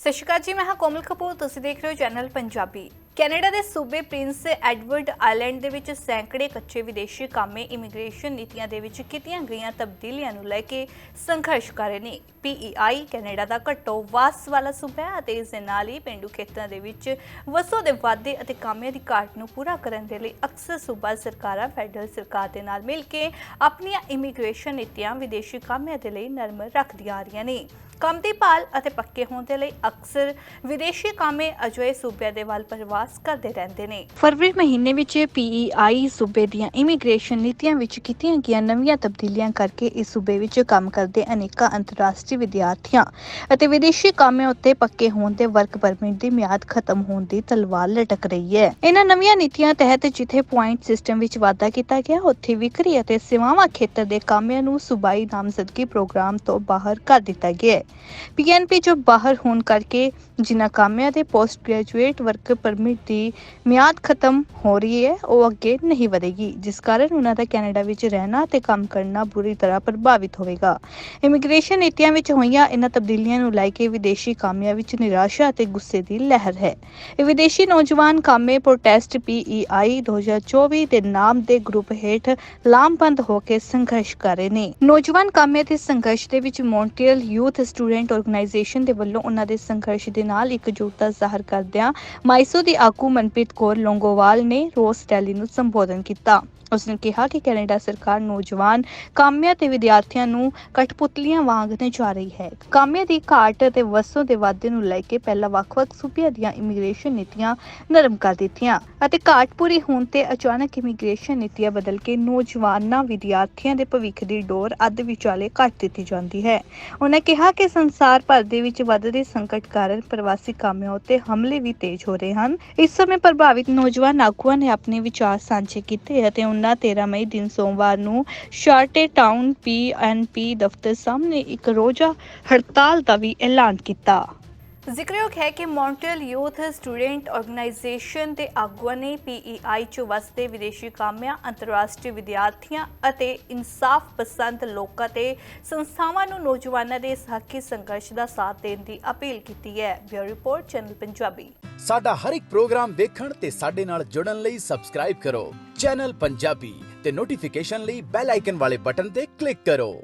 ਸਤਿ ਸ਼੍ਰੀ ਅਕਾਲ ਜੀ, ਮੈਂ ਹਾਂ ਕੋਮਲ ਕਪੂਰ, ਤੁਸੀਂ ਦੇਖ ਰਹੇ ਹੋ ਚੈਨਲ ਪੰਜਾਬੀ। ਕੈਨੇਡਾ ਦੇ ਸੂਬੇ ਪ੍ਰਿੰਸ ਐਡਵਰਡ ਆਈਲੈਂਡ ਦੇ ਵਿੱਚ ਸੈਂਕੜੇ ਕੱਚੇ ਵਿਦੇਸ਼ੀ ਕਾਮੇ ਇਮੀਗ੍ਰੇਸ਼ਨ ਨੀਤੀਆਂ ਦੇ ਵਿੱਚ ਕੀਤੀਆਂ ਗਈਆਂ ਤਬਦੀਲੀਆਂ ਨੂੰ ਲੈ ਕੇ ਸੰਘਰਸ਼ ਕਰ ਰਹੇ ਨੇ। ਪੀਈਆਈ ਕੈਨੇਡਾ ਦਾ ਘੱਟੋ ਵਾਸ ਵਾਲਾ ਸੂਬਾ ਹੈ ਅਤੇ ਇਸ ਦੇ ਨਾਲ ਹੀ ਪਿੰਡੂ ਖੇਤਰਾਂ ਦੇ ਵਿੱਚ ਵਸੋਂ ਦੇ ਵਾਧੇ ਅਤੇ ਕਾਮਿਆਂ ਦੀ ਘਾਟ ਨੂੰ ਪੂਰਾ ਕਰਨ ਦੇ ਲਈ ਅਕਸਰ ਸੂਬਾ ਸਰਕਾਰਾਂ, ਫੈਡਰਲ ਸਰਕਾਰ ਦੇ ਨਾਲ ਮਿਲ ਕੇ ਆਪਣੀਆਂ ਇਮੀਗ੍ਰੇਸ਼ਨ ਨੀਤੀਆਂ ਵਿਦੇਸ਼ੀ ਕਾਮਿਆਂ ਦੇ ਲਈ ਨਰਮ ਰੱਖਦੀਆਂ ਆ ਰਹੀਆਂ ਨੇ। ਕੰਮ ਦੀ ਭਾਲ ਅਤੇ ਪੱਕੇ ਹੋਣ ਦੇ ਲਈ ਅਕਸਰ ਵਿਦੇਸ਼ੀ ਕਾਮੇ ਅਜਿਹੇ ਸੂਬਿਆਂ ਦੇ ਵੱਲ ਪ੍ਰਵਾਸ ਕਰਦੇ ਰਹਿੰਦੇ ਨੇ। ਫਰਵਰੀ ਮਹੀਨੇ ਵਿੱਚ ਪੀਈਆਈ ਸੂਬੇ ਦੀਆਂ ਇਮੀਗ੍ਰੇਸ਼ਨ ਨੀਤੀਆਂ ਵਿੱਚ ਕੀਤੀਆਂ ਗਈਆਂ ਨਵੀਆਂ ਤਬਦੀਲੀਆਂ ਕਰਕੇ ਇਸ ਸੂਬੇ ਵਿੱਚ ਕੰਮ ਕਰਦੇ ਅਨੇਕਾਂ ਅੰਤਰਰਾਸ਼ਟਰੀ ਵਿਦਿਆਰਥੀਆਂ ਅਤੇ ਵਿਦੇਸ਼ੀ ਕਾਮਿਆਂ ਉੱਤੇ ਪੱਕੇ ਹੋਣ ਦੇ ਵਰਕ ਪਰਮਿਟ ਦੀ ਮਿਆਦ ਖਤਮ ਹੋਣ ਦੀ ਤਲਵਾਰ ਲਟਕ ਰਹੀ ਹੈ। ਇਹਨਾਂ ਨਵੀਆਂ ਨੀਤੀਆਂ ਤਹਿਤ ਜਿੱਥੇ ਪੁਆਇੰਟ ਸਿਸਟਮ ਵਿੱਚ ਵਾਧਾ ਕੀਤਾ ਗਿਆ, ਉੱਥੇ ਵਿਕਰੀ ਅਤੇ ਸੇਵਾਵਾਂ ਖੇਤਰ ਦੇ ਕਾਮਿਆਂ ਨੂੰ ਸੂਬਾਈ ਨਾਮਜ਼ਦਗੀ ਪ੍ਰੋਗਰਾਮ ਤੋਂ ਬਾਹਰ ਕਰ ਦਿੱਤਾ ਗਿਆ ਹੈ। ਪੀਐਨਪੀ ਜੋ ਬਾਹਰ ਹੋਣ ਕਰਕੇ ਜਿਨ੍ਹਾਂ ਕਾਮਿਆਂ ਦੇ ਪੋਸਟ ਗ੍ਰੈਜੂਏਟ ਵਰਕ ਪਰਮਿਟ ਦੀ ਮਿਆਦ ਖਤਮ ਹੋ ਰਹੀ ਹੈ, ਉਹ ਅੱਗੇ ਨਹੀਂ ਵਧੇਗੀ, ਜਿਸ ਕਾਰਨ ਉਹਨਾਂ ਦਾ ਕੈਨੇਡਾ ਵਿੱਚ ਰਹਿਣਾ ਤੇ ਕੰਮ ਕਰਨਾ ਬੁਰੀ ਤਰ੍ਹਾਂ ਪ੍ਰਭਾਵਿਤ ਹੋਵੇਗਾ। ਇਮੀਗ੍ਰੇਸ਼ਨ ਨੀਤੀਆਂ ਵਿੱਚ ਹੋਈਆਂ ਇਹਨਾਂ ਤਬਦੀਲੀਆਂ ਨੂੰ ਲੈ ਕੇ ਵਿਦੇਸ਼ੀ ਕਾਮਿਆਂ ਵਿੱਚ ਨਿਰਾਸ਼ਾ ਅਤੇ ਗੁੱਸੇ ਦੀ ਲਹਿਰ ਹੈ। ਇਹ ਵਿਦੇਸ਼ੀ ਨੌਜਵਾਨ ਕਾਮੇ ਪ੍ਰੋਟੈਸਟ ਪੀਈਆਈ 2024 ਦੇ ਨਾਮ ਦੇ ਗਰੁੱਪ ਹੇਠ ਲਾਮਬੰਦ ਹੋ ਕੇ ਸੰਘਰਸ਼ ਕਰ ਰਹੇ ਨੇ। ਨੌਜਵਾਨ ਕਾਮੇ ਦੇ ਸੰਘਰਸ਼ ਦੇ ਵਿੱਚ ਮੌਂਟਰੀਅਲ ਯੂਥ ਸਟੂਡੈਂਟ ਆਰਗੇਨਾਈਜੇਸ਼ਨ ਦੇ ਵੱਲੋਂ ਉਹਨਾਂ ਦੇ ਸੰਘਰਸ਼ ਦੇ ਨਾਲ ਇਕਜੁੱਟਤਾ ਜ਼ਾਹਰ ਕਰਦਿਆਂ ਮਾਈਸੋ ਦੀ ਆਗੂ ਮਨਪ੍ਰੀਤ ਕੌਰ ਲੋਂਗੋਵਾਲ ਨੇ ਰੋਸ ਰੈਲੀ ਨੂੰ ਸੰਬੋਧਨ ਕੀਤਾ। ਉਸਨੇ ਕਿਹਾ ਕਿ ਕੈਨੇਡਾ ਸਰਕਾਰ ਨੌਜਵਾਨ ਕਾਮਿਆਂ ਤੇ ਵਿਦਿਆਰਥੀਆਂ ਨੂੰ ਕਠਪੁਤਲੀਆਂ ਵਾਂਗ ਨਚਾ ਰਹੀ ਹੈ। ਕਾਮਿਆਂ ਦੀ ਘਾਟ ਅਤੇ ਵਸੋਂ ਦੇ ਵਾਧੇ ਨੂੰ ਲੈ ਕੇ ਪਹਿਲਾਂ ਵੱਖ-ਵੱਖ ਸੂਬਿਆਂ ਦੀਆਂ ਇਮੀਗ੍ਰੇਸ਼ਨ ਨੀਤੀਆਂ ਨਰਮ ਕਰ ਦਿੱਤੀਆਂ ਅਤੇ ਘਾਟ ਪੂਰੀ ਹੋਣ ਤੇ ਅਚਾਨਕ ਇਮੀਗ੍ਰੇਸ਼ਨ ਨੀਤੀਆਂ ਬਦਲ ਕੇ ਨੌਜਵਾਨਾਂ ਵਿਦਿਆਰਥੀਆਂ ਦੇ ਭਵਿੱਖ ਦੀ ਡੋਰ ਅੱਧ ਵਿਚਾਲੇ ਕੱਟ ਦਿੱਤੀ ਜਾਂਦੀ ਹੈ। ਉਹਨਾਂ ਕਿਹਾ ਕਿ ਸੰਸਾਰ ਭਰ ਦੇ ਵਿੱਚ ਵੱਧਦੇ ਸੰਕਟ ਕਾਰਨ ਪ੍ਰਵਾਸੀ ਕਾਮਿਆਂ ਉੱਤੇ ਹਮਲੇ ਵੀ ਤੇਜ਼ ਹੋ ਰਹੇ ਹਨ। ਇਸ ਸਮੇਂ ਪ੍ਰਭਾਵਿਤ ਨੌਜਵਾਨ ਆਗੂਆਂ ਨੇ ਆਪਣੇ ਵਿਚਾਰ ਸਾਂਝੇ ਕੀਤੇ ਅਤੇ ਉਹਨਾਂ 13 ਮਈ ਦਿਨ ਸੋਮਵਾਰ ਨੂੰ ਸ਼ਾਰਟੇ ਟਾਊਨ ਪੀਐਨਪੀ ਦਫ਼ਤਰ ਸਾਹਮਣੇ ਇੱਕ ਰੋਜ਼ਾ ਹੜਤਾਲ ਦਾ ਵੀ ਐਲਾਨ ਕੀਤਾ। ਜ਼ਿਕਰਯੋਗ ਹੈ ਕਿ ਮੌਂਟਰੀਅਲ ਯੂਥ ਸਟੂਡੈਂਟ ਆਰਗੇਨਾਈਜੇਸ਼ਨ ਦੇ ਆਗੂਆਂ ਨੇ ਪੀਈਆਈ ਚ ਵਸਦੇ ਵਿਦੇਸ਼ੀ ਕਾਮਿਆਂ, ਅੰਤਰਰਾਸ਼ਟਰੀ ਵਿਦਿਆਰਥੀਆਂ ਅਤੇ ਇਨਸਾਫ ਪਸੰਦ ਲੋਕਾਂ ਤੇ ਸੰਸਥਾਵਾਂ ਨੂੰ ਨੌਜਵਾਨਾਂ ਦੇ ਹੱਕੀ ਸੰਘਰਸ਼ ਦਾ ਸਾਥ ਦੇਣ ਦੀ ਅਪੀਲ ਕੀਤੀ ਹੈ। Bureau report, channel Punjabi. ਸਾਡਾ ਹਰ ਇੱਕ ਪ੍ਰੋਗਰਾਮ ਦੇਖਣ ਤੇ ਸਾਡੇ ਨਾਲ ਜੁੜਨ ਲਈ ਸਬਸਕ੍ਰਾਈਬ ਕਰੋ। ਚੈਨਲ ਪੰਜਾਬੀ ਤੇ ਨੋਟੀਫਿਕੇਸ਼ਨ ਲਈ ਬੈਲ ਆਈਕਨ ਵਾਲੇ ਬਟਨ ਤੇ ਕਲਿੱਕ ਕਰੋ।